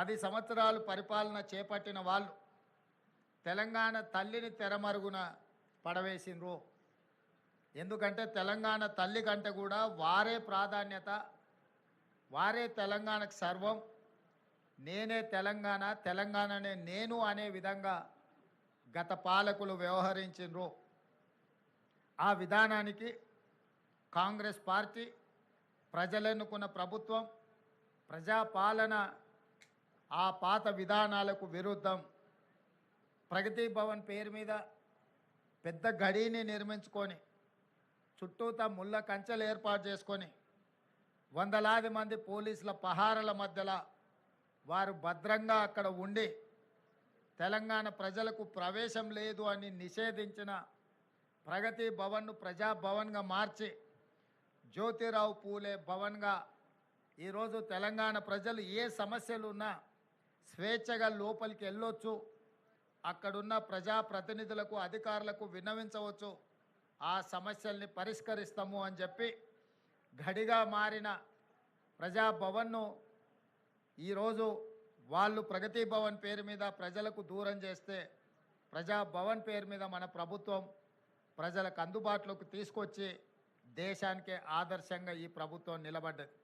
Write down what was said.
పది సంవత్సరాలు పరిపాలన చేపట్టిన వాళ్ళు తెలంగాణ తల్లిని తెరమరుగున పడవేసిండ్రు. ఎందుకంటే తెలంగాణ తల్లి కంటే కూడా వారే ప్రాధాన్యత వారే తెలంగాణకు సర్వం. నేనే తెలంగాణ తెలంగాణనే నేను అనే విధంగా గత పాలకులు వ్యవహరించిండ్రు. ఆ విధానానికి కాంగ్రెస్ పార్టీ ప్రజలెన్నుకున్న ప్రభుత్వం ప్రజాపాలన ఆ పాత విధానాలకు విరుద్ధం. ప్రగతి భవన్ పేరు మీద పెద్ద గడిని నిర్మించుకొని చుట్టూతా ముళ్ళ కంచెలు ఏర్పాటు చేసుకొని వందలాది మంది పోలీసుల పహారల మధ్యలో వారు భద్రంగా అక్కడ ఉండి తెలంగాణ ప్రజలకు ప్రవేశం లేదు అని నిషేధించిన ప్రగతి భవన్ను ప్రజాభవన్గా మార్చి జ్యోతిరావు పూలే భవన్గా ఈరోజు తెలంగాణ ప్రజలు ఏ సమస్యలు ఉన్నా స్వేచ్ఛగా లోపలికి వెళ్ళొచ్చు. అక్కడున్న ప్రజాప్రతినిధులకు అధికారులకు విన్నవించవచ్చు. ఆ సమస్యల్ని పరిష్కరిస్తాము అని చెప్పి గడిగా మారిన ప్రజాభవన్ను ఈరోజు వాళ్ళు ప్రగతి భవన్ పేరు మీద ప్రజలకు దూరం చేస్తే ప్రజాభవన్ పేరు మీద మన ప్రభుత్వం ప్రజలకు అందుబాటులోకి తీసుకొచ్చి దేశానికే ఆదర్శంగా ఈ ప్రభుత్వం నిలబడ్డది.